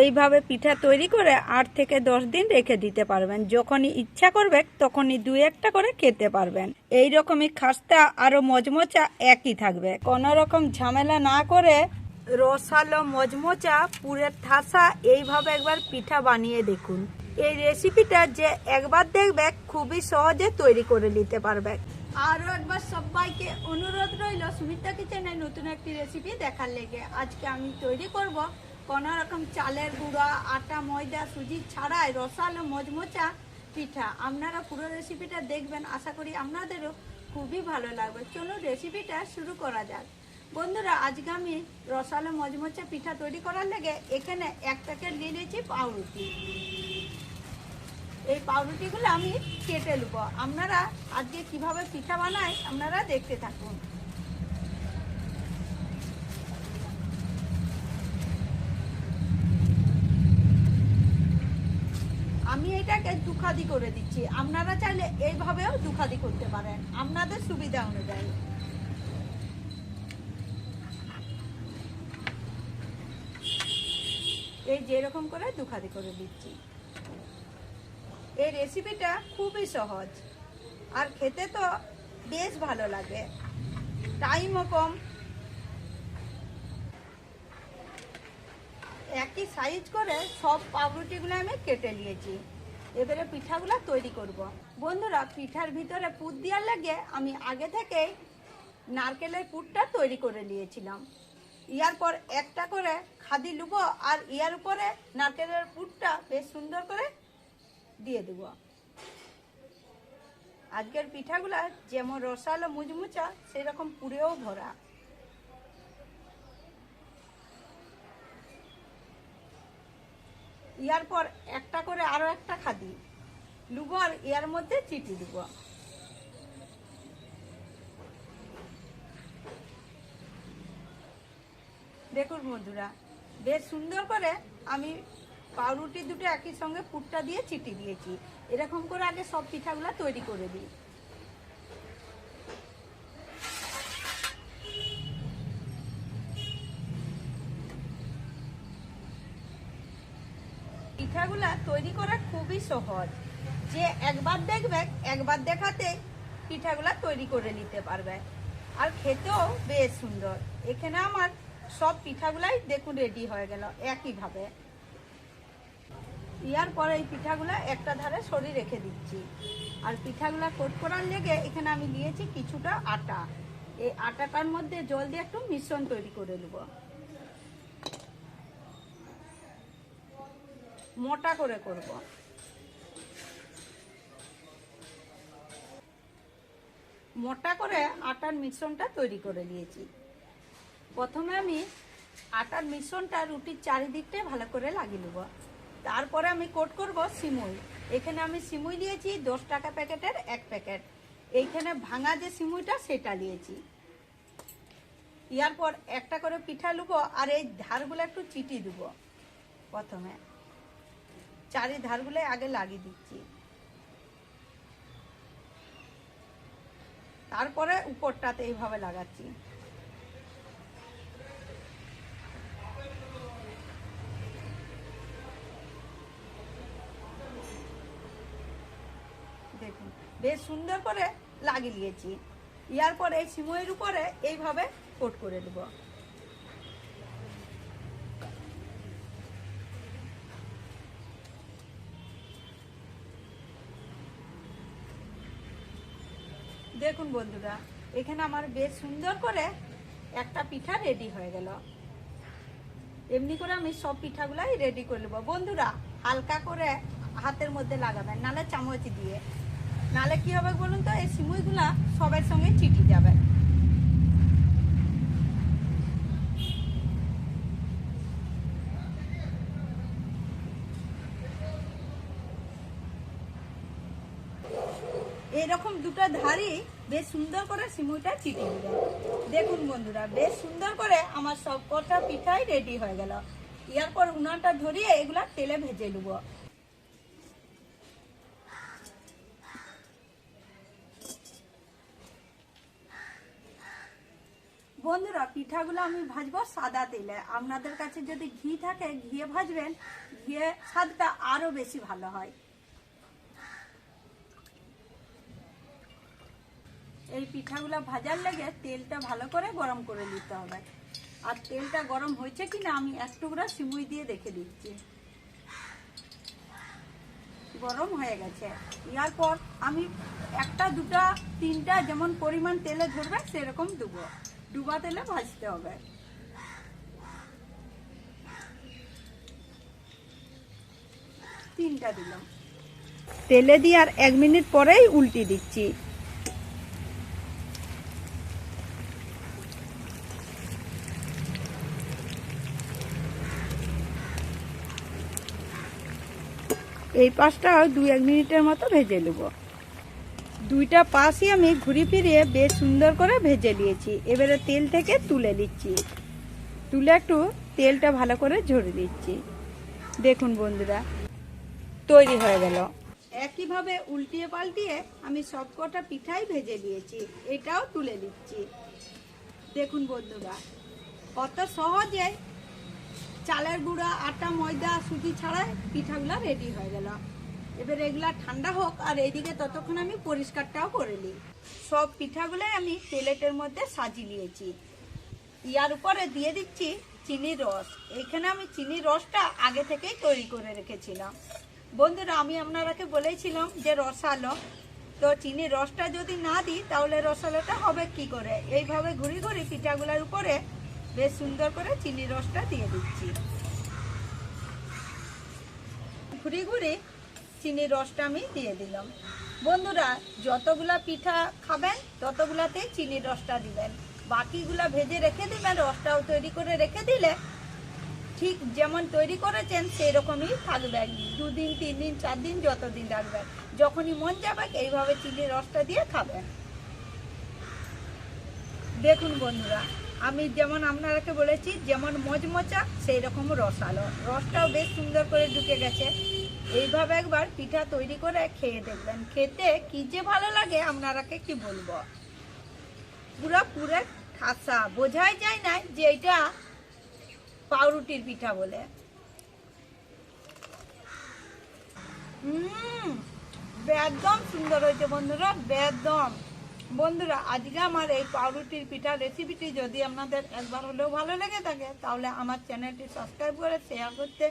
এইভাবে পিঠা তৈরি করে আট থেকে দশ দিন রেখে দিতে পারবেন। যখনই ইচ্ছা করবে, তখনই দুই একটা করে খেতে পারবেন। এই রকমই খাস্তা আরও মজমচা একই থাকবে। কোনো রকম ঝামেলা না করে রসালো মজমচা, পুরের ঠাসা এইভাবে একবার পিঠা বানিয়ে দেখুন। এই রেসিপিটা যে একবার দেখবে, খুবই সহজে তৈরি করে নিতে পারবে। আরও একবার সবাইকে অনুরোধ রইল সুমিতা কিচেনে নতুন একটি রেসিপি দেখার লেগে। আজকে আমি তৈরি করব কোনো রকম চালের গুঁড়া, আটা, ময়দা, সুজি ছাড়াই রসালো মজমচা পিঠা। আপনারা পুরো রেসিপিটা দেখবেন, আশা করি আপনাদেরও খুবই ভালো লাগবে। চলুন রেসিপিটা শুরু করা যাক। বন্ধুরা, আজকে আমি রসালো মজমচা পিঠা তৈরি করার লেগে এখানে এক প্যাকেট নিয়ে নিয়েছি পাউরুটি। এই পাউরুটিগুলো আমি কেটে নেব। আপনারা আজকে কীভাবে পিঠা বানাই আপনারা দেখতে থাকুন। এটাকে দুখাদি করে দিচ্ছি। আপনারা চাইলে এইভাবেও দুখাদি করতে পারেন। আপনাদের সুবিধা অনুযায়ী। এই যেরকম করে দুখাদি করে দিচ্ছি। এই রেসিপিটা খুবই সহজ। আর খেতে তো বেশ ভালো লাগে। টাইমও কম। একই সাইজ করে সব পাউরুটিগুলো আমি কেটে নিয়েছি। এবারে পিঠাগুলো তৈরি করব। বন্ধুরা, পিঠার ভিতরে পুর দেওয়ার লাগে আমি আগে থেকে নারকেলের পুরটা তৈরি করে নিয়েছিলাম। ইয়ার পর একটা করে খাদি লুবো আর ইয়ার উপরে নারকেলের পুরটা বেশ সুন্দর করে দিয়ে দেব। আজকের পিঠাগুলা যেমন রসালো মুচমুচা, সেরকম পুড়েও ভরা। ইয়ার পর একটা করে আরও একটা খাদি। লুবো আর ইয়ার মধ্যে চিটি দিব দেখুন বন্ধুরা, বেশ সুন্দর করে আমি পাউরুটি দুটো একই সঙ্গে পুরটা দিয়ে চিটি দিয়েছি। এরকম করে আগে সব পিঠাগুলো তৈরি করে দিই। পিঠাগুলা তৈরি করা খুবই সহজ। যে একবার দেখবে, একবার দেখাতে পিঠাগুলা তৈরি করে নিতে পারবে। আর খেতেও বেশ সুন্দর। এখানে আমার সব পিঠাগুলাই দেখুন রেডি হয়ে গেল, একইভাবে। ইয়ার পরে এই পিঠাগুলা একটা ধারে সরি রেখে দিচ্ছি। আর পিঠাগুলা কোট করার লেগে এখানে আমি নিয়েছি কিছুটা আটা। এই আটাটার মধ্যে জল দিয়ে একটু মিশ্রণ তৈরি করে নেব। মোটা করে করব। মোটা করে আটার মিশ্রণটা তৈরি করে নিয়েছি। প্রথমে আমি আটার মিশ্রণটা রুটির চারিদিকটা ভালো করে লাগিয়ে নেব। তারপরে আমি কোট করব সিমুই। এখানে আমি সিমুই নিয়েছি, দশ টাকা প্যাকেটের এক প্যাকেট। এইখানে ভাঙা যে সিমুইটা, সেটা নিয়েছি। ইয়ার পর একটা করে পিঠা লুবো আর এই ধারগুলো একটু চিটি দেবো প্রথমে। চারি ধারগুলো আগে লাগিয়ে দিচ্ছি। তারপরে উপরটাতে এইভাবে লাগাচ্ছি। দেখুন, বেশ সুন্দর করে লাগিয়ে নিয়েছি ইয়ার পরে এই সিমইয়ের উপরে এইভাবে কোট করে দেব। দেখুন বন্ধুরা, এখানে আমার বেশ সুন্দর করে একটা পিঠা রেডি হয়ে গেল। এমনি করে আমি সব পিঠাগুলাই রেডি করে নেব। বন্ধুরা, হালকা করে হাতের মধ্যে লাগাবেন, নালে চামচ দিয়ে। নালে কি হবে বলুন তো, এই সিমুইগুলা সবার সঙ্গে চিটি যাবে। এরকম দুটো ধারই বেশ সুন্দর করে সিমুইটা চিটি দিবে দেখুন বন্ধুরা, বেশ সুন্দর করে আমার সব কটা পিঠাই রেডি হয়ে গেল। ইয়ার পর উনানটা ধরিয়ে এগুলা তেলে ভেজে নেব। বন্ধুরা, পিঠাগুলো আমি ভাজবো সাদা তেলে। আপনাদের কাছে যদি ঘি থাকে, ঘিয়ে ভাজবেন, ঘিয়ে স্বাদটা আরও বেশি ভালো হয়। এই পিঠাগুলো ভাজার লেগে তেলটা ভালো করে গরম করে নিতে হবে। আর তেলটা গরম হয়েছে কিনা আমি এক টুকরা সিমুই দিয়ে দেখে দিচ্ছি। গরম হয়ে গেছে। ইয়ার পর আমি একটা, দুটা, তিনটা যেমন পরিমাণ তেলে ধরবে, সেরকম দেবো। ডুবা তেলে ভাজতে হবে। তিনটা দিলাম। তেলে দিয়ে আর এক মিনিট পরেই উল্টি দিচ্ছি। এই পাশটাও দু এক মিনিটের মতো ভেজে নেব। দুইটা পাশই আমি ঘুরি ফিরিয়ে বেশ সুন্দর করে ভেজে নিয়েছি। এবারে তেল থেকে তুলে দিচ্ছি তুলে একটু তেলটা ভালো করে ঝরে দিচ্ছি দেখুন বন্ধুরা, তৈরি হয়ে গেল। একইভাবে উল্টিয়ে পাল্টিয়ে আমি সবকটা পিঠাই ভেজে দিয়েছি এটাও তুলে দিচ্ছি দেখুন বন্ধুরা, কত সহজে চালের গুঁড়া, আটা, ময়দা, সুজি ছাড়াই পিঠাগুলো রেডি হয়ে গেল। এবার এগুলা ঠান্ডা হোক আর এইদিকে ততক্ষণ আমি পরিষ্কারটাও করে নিই। সব পিঠাগুলোই আমি প্লেটের মধ্যে সাজিয়ে নিয়েছি। ইয়ার উপরে দিয়ে দিচ্ছি চিনির রস। এখানে আমি চিনির রসটা আগে থেকেই তৈরি করে রেখেছিলাম। বন্ধুরা, আমি আপনারাকে বলেছিলাম যে রসালো। তো চিনির রসটা যদি না দিই, তাহলে রসালোটা হবে কি করে? এইভাবে ঘুরি ঘুরি পিঠাগুলোর উপরে বেশ সুন্দর করে চিনির রসটা দিয়ে দিচ্ছি। ঘুরি ঘুরি চিনির রসটা আমি দিয়ে দিলাম। বন্ধুরা, যতগুলা পিঠা খাবেন ততগুলাতেই চিনির রসটা দিবেন। বাকিগুলা ভেজে রেখে দিবেন, রসটাও তৈরি করে রেখে দিলে ঠিক যেমন তৈরি করেছেন সেই রকমই থাকবে দুদিন তিন দিন চার দিন যতদিন রাখবেন যখনই মন যাবে, এইভাবে চিনির রসটা দিয়ে খাবেন। দেখুন বন্ধুরা আমি যেমন আপনারাকে বলেছি, যেমন মচমচা সেই রকম রসালো রসটাও বেশ সুন্দর করে ঢুকে গেছে। এইভাবে একবার পিঠা তৈরি করে খেয়ে দেখবেন। খেতে কি যে ভালো লাগে আপনারাকে কি বলব? পুরো পুরো ঠাসা। বোঝাই যায় না যে এটা পাউরুটির পিঠা বলে। একদম সুন্দর হয়েছে বন্ধুরা, একদম। বন্ধুরা, আজকে আমার এই পাউরুটির পিঠা রেসিপিটি যদি আপনাদের একবার হলেও ভালো লেগে থাকে, তাহলে আমার চ্যানেলটি সাবস্ক্রাইব করে শেয়ার করতে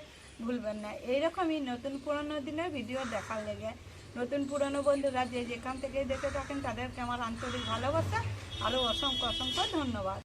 ভুলবেন না। এইরকমই নতুন পুরনো দিনের ভিডিও দেখার লেগে, নতুন পুরনো বন্ধুরা যে যেখান থেকে দেখে থাকেন, তাদেরকে আমার আন্তরিক ভালোবাসা, আরও অসংখ্য অসংখ্য ধন্যবাদ।